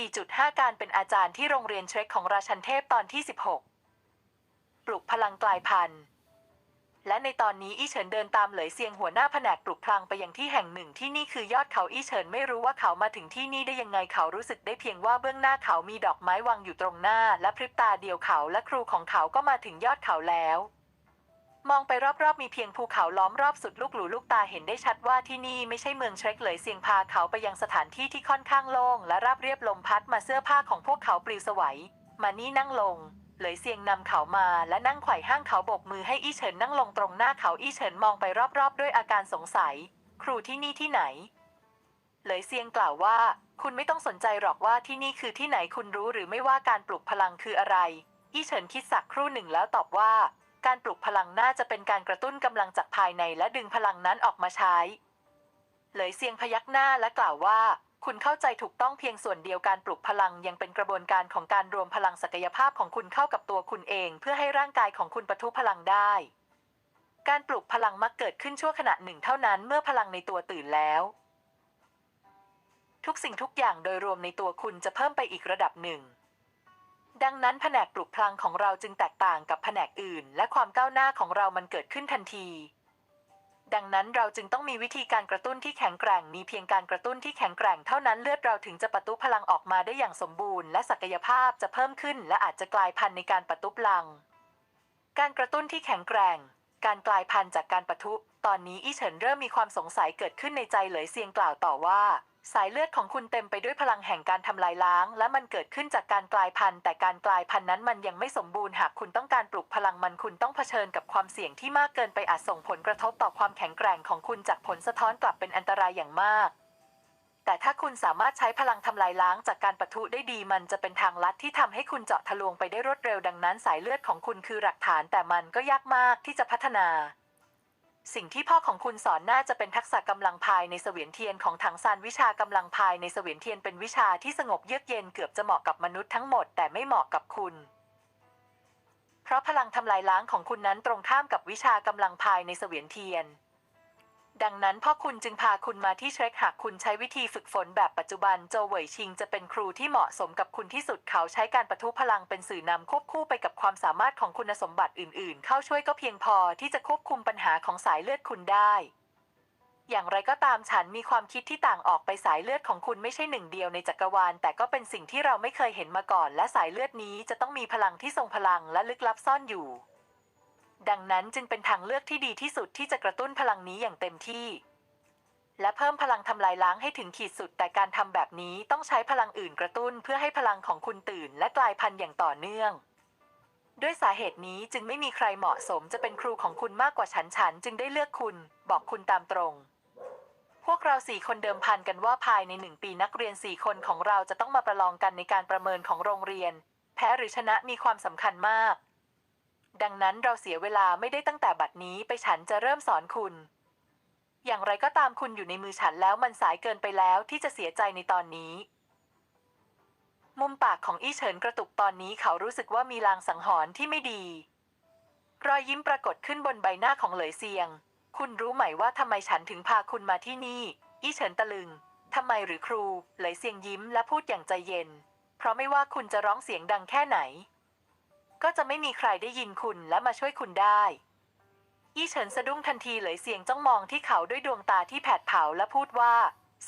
4.5 การเป็นอาจารย์ที่โรงเรียนเทรคของราชันเทพตอนที่ 16 ปลุกพลังกลายพันธุ์ และในตอนนี้อี้เฉินเดินตามเหลยเซียงหัวหน้าแผนกปลุกพลังไปยังที่แห่งหนึ่งที่นี่คือยอดเขาอี้เฉินไม่รู้ว่าเขามาถึงที่นี่ได้ยังไงเขารู้สึกได้เพียงว่าเบื้องหน้าเขามีดอกไม้วางอยู่ตรงหน้า และพริบตาเดียวเขาและครูของเขาก็มาถึงยอดเขาแล้ว มองไปรอบๆ มีเพียงภูเขาล้อมรอบสุดลูกหลูลูกตาเห็นได้ชัดว่าที่นี่ไม่ใช่เมืองเทรคเลยเสียงพาเขาไปยังสถานที่ที่ค่อนข้างโล่งและราบเรียบลมพัดมาเสื้อผ้าของพวกเขาปลิวสวัย มานี่นั่งลง เลยเสียงนำเขามาและนั่งไขว่ห้างเขาโบกมือให้อี้เฉินนั่งลงตรงหน้าเขาอี้เฉินมองไปรอบๆ ด้วยอาการสงสัย ครูที่นี่ที่ไหน เลยเซียงกล่าวว่า คุณไม่ต้องสนใจหรอกว่าที่นี่คือที่ไหนคุณรู้หรือไม่ว่าการปลุกพลังคืออะไรอี้เฉินคิดสักครู่หนึ่งแล้วตอบว่า การปลุกพลังน่าจะเป็นการกระตุ้นกำลังจากภายในและดึงพลังนั้นออกมาใช้เหลยเซียงพยักหน้าและกล่าวว่า คุณเข้าใจถูกต้องเพียงส่วนเดียวการปลุกพลังยังเป็นกระบวนการของการรวมพลังศักยภาพของคุณเข้ากับตัวคุณเอง เพื่อให้ร่างกายของคุณปะทุพลังได้ การปลุกพลังมักเกิดขึ้นชั่วขณะหนึ่งเท่านั้นเมื่อพลังในตัวตื่นแล้ว ทุกสิ่งทุกอย่างโดยรวมในตัวคุณจะเพิ่มไปอีกระดับหนึ่ง ดังนั้นแผนกปลุกพลังของเราจึงแตกต่างกับแผนกอื่น และความก้าวหน้าของเรามันเกิดขึ้นทันที ดังนั้นเราจึงต้องมีวิธีการกระตุ้นที่แข็งแกร่ง มีเพียงการกระตุ้นที่แข็งแกร่งเท่านั้นเลือดเราถึงจะปะทุพลังออกมาได้อย่างสมบูรณ์และศักยภาพจะเพิ่มขึ้น และอาจจะกลายพันธุ์ในการปะทุพลัง การกระตุ้นที่แข็งแกร่ง การกลายพันธุ์จากการปะทุ ตอนนี้อี้เฉินเริ่มมีความสงสัยเกิดขึ้นในใจเหลยเซียงกล่าวต่อว่า สายเลือดของคุณเต็มไปด้วยพลังแห่งการทำลายล้าง และมันเกิดขึ้นจากการกลายพันธุ์ แต่การกลายพันธุ์นั้นมันยังไม่สมบูรณ์หากคุณต้องการปลุกพลังมันคุณต้องเผชิญกับความเสี่ยงที่มากเกินไปอาจส่งผลกระทบต่อความแข็งแกร่งของคุณจากผลสะท้อนกลับเป็นอันตรายอย่างมากแต่ถ้าคุณสามารถใช้พลังทำลายล้างจากการปะทุได้ดีมันจะเป็นทางลัดที่ทำให้คุณเจาะทะลวงไปได้รวดเร็วดังนั้นสายเลือดของคุณคือหลักฐานแต่มันก็ยากมากที่จะพัฒนา สิ่งที่พ่อของคุณสอนน่าจะเป็นทักษะกำลังภายในเสวียนเทียนของถังซานวิชากำลังภายในเสวียนเทียนเป็นวิชาที่สงบเยือกเย็นเกือบจะเหมาะกับมนุษย์ทั้งหมดแต่ไม่เหมาะกับคุณ เพราะพลังทำลายล้างของคุณนั้นตรงข้ามกับวิชากำลังภายในเสวียนเทียน ดังนั้นพ่อคุณจึงพาคุณมาที่เทรคหากคุณใช้วิธีฝึกฝนแบบปัจจุบันโจเหวยชิงจะเป็นครูที่เหมาะสมกับคุณที่สุดเขาใช้การประทุพลังเป็นสื่อนำควบคู่ไปกับความสามารถของคุณสมบัติอื่น ๆ เข้าช่วยก็เพียงพอที่จะควบคุมปัญหาของสายเลือดคุณได้ อย่างไรก็ตามฉันมีความคิดที่ต่างออกไปสายเลือดของคุณไม่ใช่หนึ่งเดียวในจักรวาล แต่ก็เป็นสิ่งที่เราไม่เคยเห็นมาก่อน และสายเลือดนี้จะต้องมีพลังที่ทรงพลังและลึกลับซ่อนอยู่ ดังนั้นจึงเป็นทางเลือกที่ดีที่สุดที่จะกระตุ้นพลังนี้อย่างเต็มที่ และเพิ่มพลังทำลายล้างให้ถึงขีดสุด แต่การทำแบบนี้ต้องใช้พลังอื่นกระตุ้นเพื่อให้พลังของคุณตื่น และกลายพันธุ์อย่างต่อเนื่อง ด้วยสาเหตุนี้จึงไม่มีใครเหมาะสมจะเป็นครูของคุณมากกว่าฉันฉันจึงได้เลือกคุณ บอกคุณตามตรง พวกเราสี่คนเดิมพันกันว่าภายในหนึ่งปีนักเรียนสี่คนของเราจะต้องมาประลองกันในการประเมินของโรงเรียน แพ้หรือชนะมีความสำคัญมาก ดังนั้นเราเสียเวลาไม่ได้ตั้งแต่บัดนี้ไปฉันจะเริ่มสอนคุณ อย่างไรก็ตามคุณอยู่ในมือฉันแล้วมันสายเกินไปแล้วที่จะเสียใจในตอนนี้ มุมปากของอี้เฉินกระตุกตอนนี้เขารู้สึกว่ามีลางสังหรณ์ที่ไม่ดี รอยยิ้มปรากฏขึ้นบนใบหน้าของเหลยเซียง คุณรู้ไหมว่าทำไมฉันถึงพาคุณมาที่นี่ อี้เฉินตะลึงทำไมหรือครู เหลยเซียงยิ้มและพูดอย่างใจเย็น เพราะไม่ว่าคุณจะร้องเสียงดังแค่ไหน ก็จะไม่มีใครได้ยินคุณและมาช่วยคุณได้ อี้เฉินสะดุ้งทันทีเลยเสียงจ้องมองที่เขาด้วยดวงตาที่แผดเผาและพูดว่า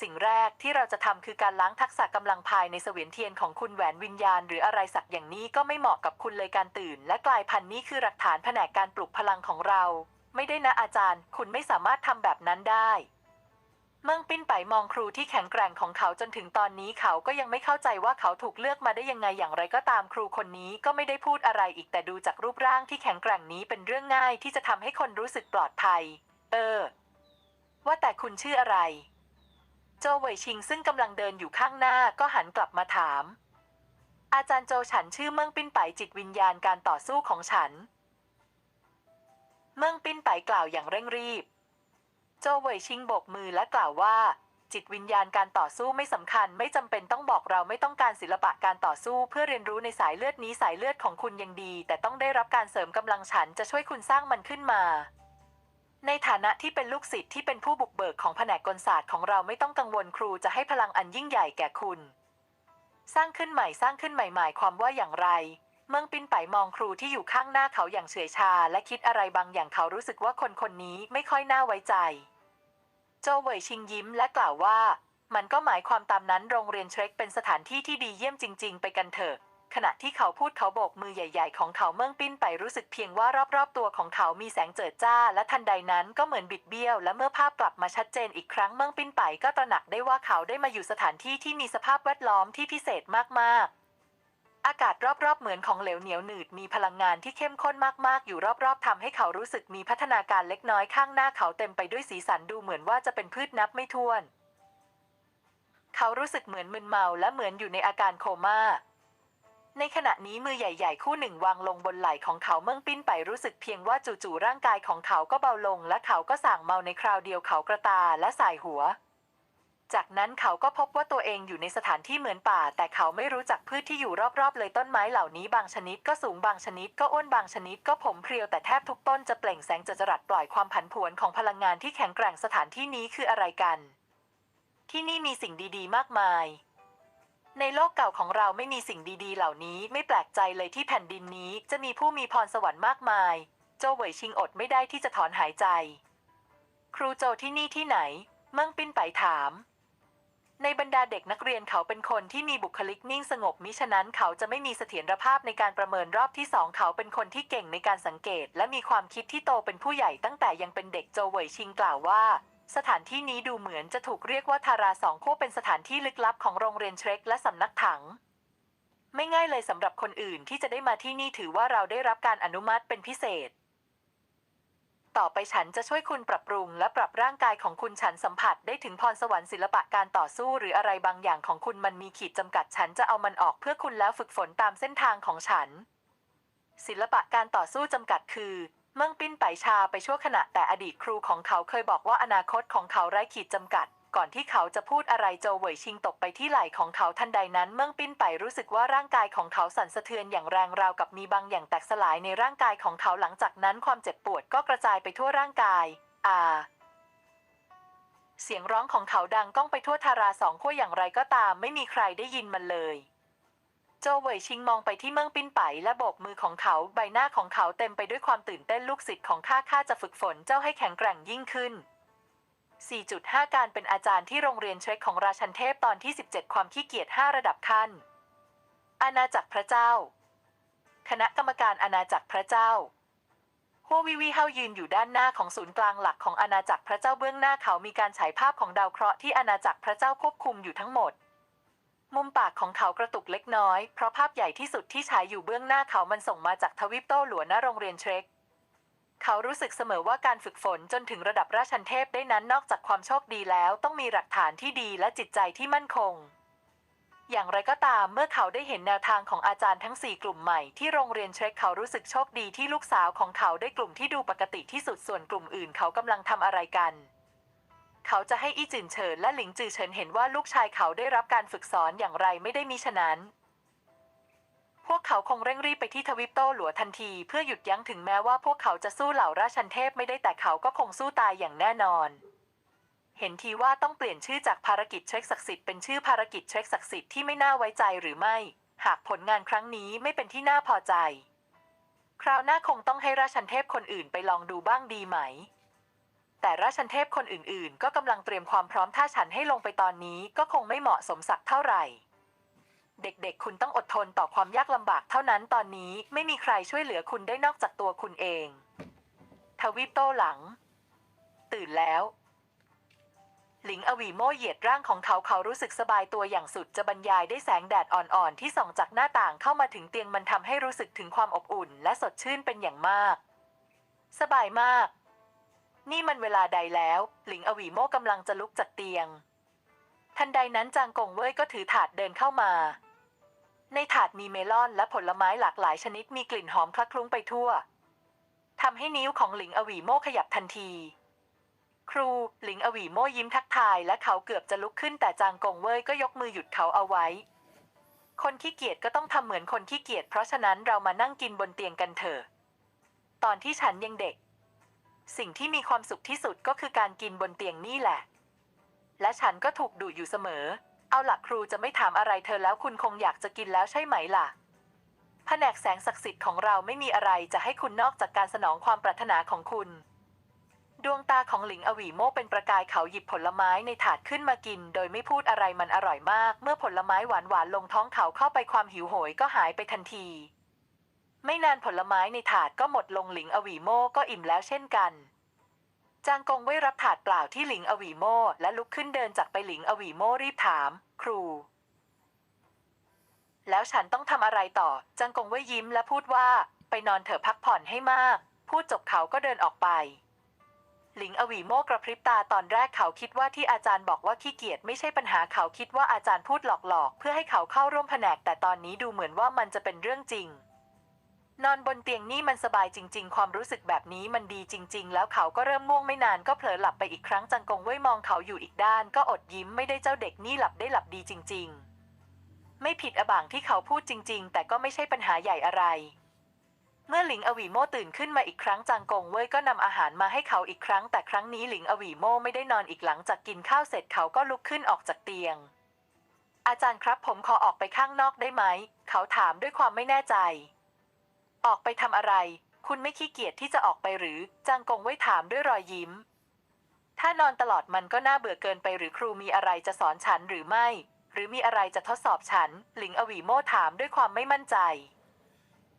สิ่งแรกที่เราจะทำคือการล้างทักษะกำลังภายในเสวียนเทียนของคุณแหวนวิญญาณ หรืออะไรสักอย่างนี้ก็ไม่เหมาะกับคุณเลยการตื่น และกลายพันธุ์นี้คือหลักฐานแผนกการปลุกพลังของเรา ไม่ได้นะอาจารย์ คุณไม่สามารถทำแบบนั้นได้ มืองปิ้นไปมองครูที่แข็งแกร่งของเขาจนถึงตอนนี้เขาก็ยังไม่เข้าใจว่าเขาถูกเลือกมาได้ยังไงอย่างไรก็ตามครูคนนี้ก็ไม่ได้พูดอะไรอีกแต่ดูจากรูปร่างที่แข็งแกร่งนี้เป็นเรื่องง่ายที่จะทำให้คนรู้สึกปลอดภัย เออ ว่าแต่คุณชื่ออะไร โจเวยชิงซึ่งกำลังเดินอยู่ข้างหน้าก็หันกลับมาถาม อาจารย์โจฉันชื่อเมืองปิ้นไปจิตวิญญาณการต่อสู้ของฉัน เมืองปิ้นไปกล่าวอย่างเร่งรีบ โจเหวยชิงโบกมือและกล่าวว่า จิตวิญญาณการต่อสู้ไม่สำคัญ ไม่จำเป็นต้องบอกเราไม่ต้องการศิลปะการต่อสู้ เพื่อเรียนรู้ในสายเลือดนี้สายเลือดของคุณยังดี แต่ต้องได้รับการเสริมกำลังฉันจะช่วยคุณสร้างมันขึ้นมาในฐานะที่เป็นลูกศิษย์ที่เป็นผู้บุกเบิกของแผนกกลศาสตร์ของเราไม่ต้องกังวลครูจะให้พลังอันยิ่งใหญ่แก่คุณ สร้างขึ้นใหม่สร้างขึ้นใหม่หมายความว่าอย่างไร เมืองปิ้นไปมองครูที่อยู่ข้างหน้าเขาอย่างเฉื่อยชา และคิดอะไรบางอย่างเขารู้สึกว่าคนคนนี้ไม่ค่อยน่าไว้ใจ โจวเว่ยชิงยิ้มและกล่าวว่า มันก็หมายความตามนั้นโรงเรียนเทรคเป็นสถานที่ที่ดีเยี่ยมจริง ๆ ไปกันเถอะขณะที่เขาพูดเขาโบกมือใหญ่ๆ ของเขาเมืองปิ้นไปรู้สึกเพียงว่ารอบๆ ตัวของเขามีแสงเจิดจ้า และทันใดนั้นก็เหมือนบิดเบี้ยว และเมื่อภาพกลับมาชัดเจนอีกครั้งเมืองปิ้นไปก็ตระหนักได้ว่าเขาได้มาอยู่สถานที่ที่มีสภาพแวดล้อมที่พิเศษมากๆ อากาศรอบๆ เหมือนของเหลวเหนียวหนืดมีพลังงานที่เข้มข้นมากๆ อยู่รอบๆทำให้เขารู้สึกมีพัฒนาการเล็กน้อยข้างหน้าเขาเต็มไปด้วยสีสันดูเหมือนว่าจะเป็นพืชนับไม่ถ้วน เขารู้สึกเหมือนมึนเมาและเหมือนอยู่ในอาการโคม่า ในขณะนี้มือใหญ่ ๆ คู่หนึ่งวางลงบนไหล่ของเขาเมื่อปิ้นไปรู้สึกเพียงว่าจู่ๆร่างกายของเขาก็เบาลง และเขาก็ส่างเมาในคราวเดียวเขากระตาและสายหัว จากนั้นเขาก็พบว่าตัวเองอยู่ในสถานที่เหมือนป่า แต่เขาไม่รู้จักพืชที่อยู่รอบๆ เลยต้นไม้เหล่านี้บางชนิดก็สูงบางชนิดก็อ้วนบางชนิดก็ผมเพรียวแต่แทบทุกต้นจะเปล่งแสงจรัสปล่อยความผันผวนของพลังงานที่แข็งแกร่งสถานที่นี้คืออะไรกัน ที่นี่มีสิ่งดีๆ มากมาย ในโลกเก่าของเราไม่มีสิ่งดีๆ เหล่านี้ไม่แปลกใจเลยที่แผ่นดินนี้ จะมีผู้มีพรสวรรค์มากมาย โจวเหวยชิงอดไม่ได้ที่จะถอนหายใจ ครูโจที่นี่ที่ไหน เมิ่งปิ้นไปถาม ในบรรดาเด็กนักเรียนเขาเป็นคนที่มีบุคลิกนิ่งสงบมิฉะนั้นเขาจะไม่มีเสถียรภาพในการประเมินรอบที่สองเขาเป็นคนที่เก่งในการสังเกต และมีความคิดที่โตเป็นผู้ใหญ่ตั้งแต่ยังเป็นเด็กโจวเหวยชิงกล่าวว่า สถานที่นี้ดูเหมือนจะถูกเรียกว่าทาราสองคู่เป็นสถานที่ลึกลับของโรงเรียนเทรคและสำนักถัง ไม่ง่ายเลยสำหรับคนอื่นที่จะได้มาที่นี่ถือว่าเราได้รับการอนุมัติเป็นพิเศษ ต่อไปฉันจะช่วยคุณปรับปรุงและปรับร่างกายของคุณฉันสัมผัสได้ถึงพรสวรรค์ศิลปะการต่อสู้หรืออะไรบางอย่างของคุณมันมีขีดจำกัดฉันจะเอามันออกเพื่อคุณแล้วฝึกฝนตามเส้นทางของฉัน ศิลปะการต่อสู้จำกัดคือเมิ่งปิ้นไปชาไปชั่วขณะแต่อดีตครูของเขาเคยบอกว่าอนาคตของเขาไร้ขีดจำกัด ก่อนที่เขาจะพูดอะไรโจวเหวยชิงตกไปที่ไหล่ของเขาทันใดนั้นเมิ่งปิ้นไปรู้สึกว่าร่างกายของเขาสั่นสะเทือนอย่างแรงราวกับมีบางอย่างแตกสลายในร่างกายของเขาหลังจากนั้นความเจ็บปวดก็กระจายไปทั่วร่างกาย อ่า เสียงร้องของเขาดังก้องไปทั่วทาราสองขั้วอย่างไรก็ตามไม่มีใครได้ยินมันเลยโจวเวยชิงมองไปที่เมืองปิ้นไปและโบกมือของเขาใบหน้าของเขาเต็มไปด้วยความตื่นเต้นลูกศิษย์ของข้าข้าจะฝึกฝนเจ้าให้แข็งแกร่งยิ่งขึ้น 4.5 การเป็นอาจารย์ที่โรงเรียนเทรคของราชันเทพตอนที่ 17 ความขี้เกียจ 5 ระดับขั้น อาณาจักรพระเจ้า คณะกรรมการอาณาจักรพระเจ้าฮัววิวีเฮายืนอยู่ด้านหน้าของศูนย์กลางหลักของอาณาจักรพระเจ้าเบื้องหน้าเขามีการฉายภาพของดาวเคราะห์ที่อาณาจักรพระเจ้าควบคุมอยู่ทั้งหมด มุมปากของเขากระตุกเล็กน้อย เพราะภาพใหญ่ที่สุดที่ฉายอยู่เบื้องหน้าเขามันส่งมาจากทวิปโต้หลวณณโรงเรียนเทรค เขารู้สึกเสมอว่าการฝึกฝนจนถึงระดับราชันเทพได้นั้นนอกจากความโชคดีแล้วต้องมีหลักฐานที่ดีและจิตใจที่มั่นคง อย่างไรก็ตามเมื่อเขาได้เห็นแนวทางของอาจารย์ทั้ง 4 กลุ่มใหม่ที่โรงเรียนเทรคเขารู้สึกโชคดีที่ลูกสาวของเขาได้กลุ่มที่ดูปกติที่สุดส่วนกลุ่มอื่นเขากำลังทำอะไรกันเขาจะให้อี้จินเฉินและหลิงจือเฉินเห็นว่าลูกชายเขาได้รับการฝึกสอนอย่างไรไม่ได้มีฉะนั้น พวกเขาคงเร่งรีบไปที่ทวิปโตหลัวทันที เพื่อหยุดยั้งถึงแม้ว่าพวกเขาจะสู้เหล่าราชันเทพไม่ได้แต่เขาก็คงสู้ตายอย่างแน่นอน เห็นทีว่าต้องเปลี่ยนชื่อจากภารกิจเช็คศักดิ์สิทธิ์เป็นชื่อภารกิจเช็คศักดิ์สิทธิ์ที่ไม่น่าไว้ใจหรือไม่ หากผลงานครั้งนี้ไม่เป็นที่น่าพอใจ คราวหน้าคงต้องให้ราชันเทพคนอื่นไปลองดูบ้างดีไหม แต่ราชันเทพคนอื่นๆ ก็กำลังเตรียมความพร้อมถ้าฉันให้ลงไปตอนนี้ก็คงไม่เหมาะสมสักเท่าไหร่ เด็กๆ คุณต้องอดทนต่อความยากลำบากเท่านั้นตอนนี้ไม่มีใครช่วยเหลือคุณได้นอกจากตัวคุณเอง ทวีปโต้หลัง ตื่นแล้ว หลิงอวีโม่เหยียดร่างของเขาเขารู้สึกสบายตัวอย่างสุดจะบรรยายได้แสงแดดอ่อนๆ ที่ส่องจากหน้าต่างเข้ามาถึงเตียงมันทำให้รู้สึกถึงความอบอุ่น และสดชื่นเป็นอย่างมาก สบายมาก นี่มันเวลาใดแล้ว หลิงอวีโม่กำลังจะลุกจากเตียง ทันใดนั้นจางกงเว่ยก็ถือถาดเดินเข้ามา ในถาดมีเมลอนและผลไม้หลากหลายชนิดมีกลิ่นหอมคละคลุ้งไปทั่วทำให้นิ้วของหลิงอวีโม่ขยับทันที ครูหลิงอวีโม่ยิ้มทักทายและเขาเกือบจะลุกขึ้นแต่จางกงเว่ยก็ยกมือหยุดเขาเอาไว้ คนขี้เกียจก็ต้องทำเหมือนคนขี้เกียจเพราะฉะนั้นเรามานั่งกินบนเตียงกันเถอะ ตอนที่ฉันยังเด็ก สิ่งที่มีความสุขที่สุดก็คือการกินบนเตียงนี่แหละ และฉันก็ถูกดูอยู่เสมอ เอาหลักครูจะไม่ถามอะไรเธอแล้วคุณคงอยากจะกินแล้วใช่ไหมล่ะแผนกแสงศักดิ์สิทธิ์ของเราไม่มีอะไรจะให้คุณนอกจากการสนองความปรารถนาของคุณ ดวงตาของหลิงอวีโมเป็นประกายเขาหยิบผลไม้ในถาดขึ้นมากิน โดยไม่พูดอะไรมันอร่อยมาก เมื่อผลไม้หวานหวานลงท้องเขาเข้าไปความหิวโหยก็หายไปทันที ไม่นานผลไม้ในถาดก็หมดลงหลิงอวีโมก็อิ่มแล้วเช่นกัน จางกงไว้รับถาดเปล่าที่หลิงอวีโมและลุกขึ้นเดินจากไปหลิงอวีโมรีบถาม ครู แล้วฉันต้องทำอะไรต่อ จางกงไว้ยิ้มและพูดว่า ไปนอนเถอะพักผ่อนให้มาก พูดจบเขาก็เดินออกไป หลิงอวีโมกระพริบตาตอนแรกเขาคิดว่าที่อาจารย์บอกว่าขี้เกียจไม่ใช่ปัญหาเขาคิดว่าอาจารย์พูดหลอกๆ เพื่อให้เขาเข้าร่วมแผนก แต่ตอนนี้ดูเหมือนว่ามันจะเป็นเรื่องจริง นอนบนเตียงนี่มันสบายจริง ๆ ความรู้สึกแบบนี้มันดีจริง ๆ แล้วเขาก็เริ่มง่วงไม่นานก็เผลอหลับไปอีกครั้งจังกงเว่ยมองเขาอยู่อีกด้าน ก็อดยิ้มไม่ได้เจ้าเด็กนี่หลับได้หลับดีจริง ๆ ไม่ผิดอบางที่เขาพูดจริง ๆ แต่ก็ไม่ใช่ปัญหาใหญ่อะไร เมื่อหลิงอวีโมตื่นขึ้นมาอีกครั้งจางกงเว่ยก็นำอาหารมาให้เขาอีกครั้ง แต่ครั้งนี้หลิงอวีโมไม่ได้นอนอีกหลังจากกินข้าวเสร็จเขาก็ลุกขึ้นออกจากเตียง อาจารย์ครับผมขอออกไปข้างนอกได้ไหม เขาถามด้วยความไม่แน่ใจ ออกไปทำอะไร คุณไม่ขี้เกียจที่จะออกไปหรือ จางกงไว้ถามด้วยรอยยิ้ม ถ้านอนตลอดมันก็น่าเบื่อเกินไปหรือครูมีอะไรจะสอนฉันหรือไม่ หรือมีอะไรจะทดสอบฉัน หลิงอวีโม่ถามด้วยความไม่มั่นใจ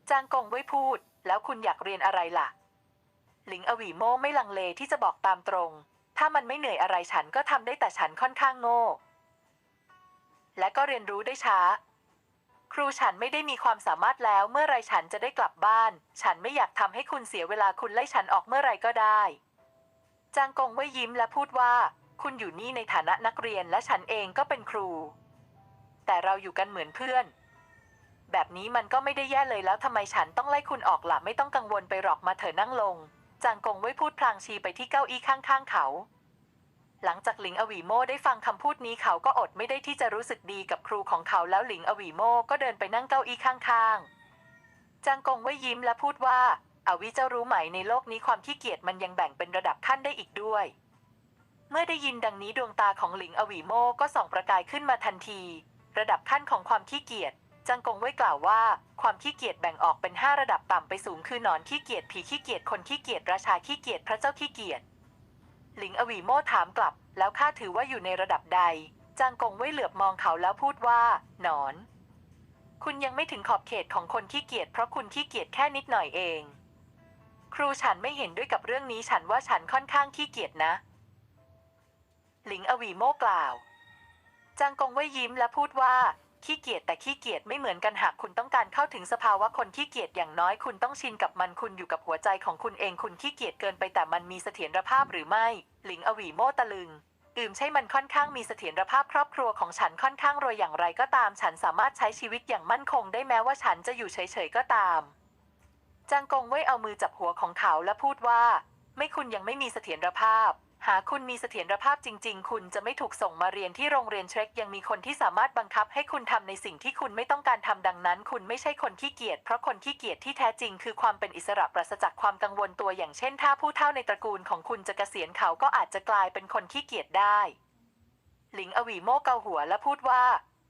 จางกงไว้พูด แล้วคุณอยากเรียนอะไรล่ะ หลิงอวีโม่ไม่ลังเลที่จะบอกตามตรง ถ้ามันไม่เหนื่อยอะไรฉันก็ทำได้แต่ฉันค่อนข้างโง่ และก็เรียนรู้ได้ช้า ครูฉันไม่ได้มีความสามารถแล้วเมื่อไรฉันจะได้กลับบ้าน ฉันไม่อยากทำให้คุณเสียเวลาคุณไล่ฉันออกเมื่อไรก็ได้ จางกงไว้ยิ้มและพูดว่า คุณอยู่นี่ในฐานะนักเรียนและฉันเองก็เป็นครู แต่เราอยู่กันเหมือนเพื่อน แบบนี้มันก็ไม่ได้แย่เลยแล้วทำไมฉันต้องไล่คุณออกล่ะไม่ต้องกังวลไปหรอกมาเถอะนั่งลง จางกงไว้พูดพลางชี้ไปที่เก้าอี้ข้างๆเขา หลังจากหลิงอวีโมได้ฟังคำพูดนี้เขาก็อดไม่ได้ที่จะรู้สึกดีกับครูของเขาแล้วหลิงอวีโมก็เดินไปนั่งเก้าอี้ข้างๆ จางกงไว้ยิ้มและพูดว่าอาวิเจ้ารู้ไหมในโลกนี้ความขี้เกียจมันยังแบ่งเป็นระดับขั้นได้อีกด้วย เมื่อได้ยินดังนี้ดวงตาของหลิงอวีโมก็ส่องประกายขึ้นมาทันที ระดับขั้นของความขี้เกียจจางกงไว้กล่าวว่า ความขี้เกียจแบ่งออกเป็น 5 ระดับต่ำไปสูงคือหนอนขี้เกียจผีขี้เกียจคนขี้เกียจราชาขี้เกียจพระเจ้าขี้เกียจ หลิงอวีโมถามกลับ แล้วข้าถือว่าอยู่ในระดับใด จางกงไว้เหลือบมองเขาแล้วพูดว่า หนอน คุณยังไม่ถึงขอบเขตของคนขี้เกียจเพราะคุณขี้เกียจแค่นิดหน่อยเอง ครูฉันไม่เห็นด้วยกับเรื่องนี้ฉันว่าฉันค่อนข้างขี้เกียจนะ หลิงอวีโมกล่าว จางกงไว้ยิ้มและพูดว่า ขี้เกียจแต่ขี้เกียจไม่เหมือนกันหากคุณต้องการเข้าถึงสภาวะคนขี้เกียจอย่างน้อยคุณต้องชินกับมันคุณอยู่กับหัวใจของคุณเองคุณขี้เกียจเกินไปแต่มันมีเสถียรภาพหรือไม่หลิงอวีโมตะลึงอืมใช่มันค่อนข้างมีเสถียรภาพครอบครัวของฉันค่อนข้างรวยอย่างไรก็ตาม ฉันสามารถใช้ชีวิตอย่างมั่นคงได้แม้ว่าฉันจะอยู่เฉยๆก็ตามจางกงไว้เอามือจับหัวของเขาและพูดว่า ไม่คุณยังไม่มีเสถียรภาพ หากคุณมีเสถียรภาพจริง ๆ คุณจะไม่ถูกส่งมาเรียนที่โรงเรียนเทรคยังมีคนที่สามารถบังคับให้คุณทำในสิ่งที่คุณไม่ต้องการทำดังนั้น คุณไม่ใช่คนขี้เกียจเพราะคนขี้เกียจที่แท้จริงคือความเป็นอิสระปราศจากความกังวลตัวอย่างเช่น ถ้าผู้เฒ่าในตระกูลของคุณจะเกษียณเขาก็อาจจะกลายเป็นคนขี้เกียจได้ หลิงอวีโมเกาหัวและพูดว่า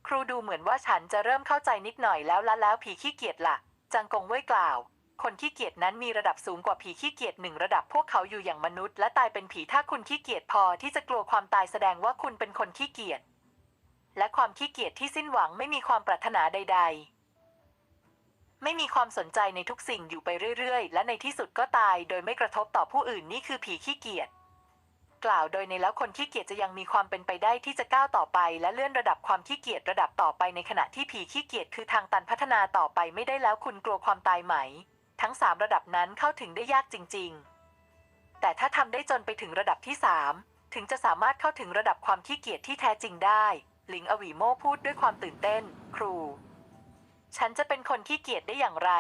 ครูดูเหมือนว่าฉันจะเริ่มเข้าใจนิดหน่อยแล้วละแล้วผีขี้เกียจล่ะจางกงเว่ยกล่าว คนขี้เกียจนั้นมีระดับสูงกว่าผีขี้เกียจหนึ่งระดับพวกเขาอยู่อย่างมนุษย์ และตายเป็นผีถ้าคุณขี้เกียจพอที่จะกลัวความตายแสดงว่าคุณเป็นคนขี้เกียจและความขี้เกียจที่สิ้นหวังไม่มีความปรารถนาใด ๆไม่มีความสนใจในทุกสิ่งอยู่ไปเรื่อยๆ และในที่สุดก็ตายโดยไม่กระทบต่อผู้อื่นนี่คือผีขี้เกียจ กล่าวโดยในแล้วคนขี้เกียจจะยังมีความเป็นไปได้ที่จะก้าวต่อไป และเลื่อนระดับความขี้เกียจระดับต่อไปในขณะที่ผีขี้เกียจคือทางตันพัฒนาต่อไปไม่ได้แล้วคุณกลัวความตายไหม ทั้งสามระดับนั้นเข้าถึงได้ยากจริง ๆ แต่ถ้าทำได้จนไปถึงระดับที่สามถึงจะสามารถเข้าถึงระดับความขี้เกียจที่แท้จริงได้หลิงอวีโมพูดด้วยความตื่นเต้น ครู ฉันจะเป็นคนขี้เกียจได้อย่างไร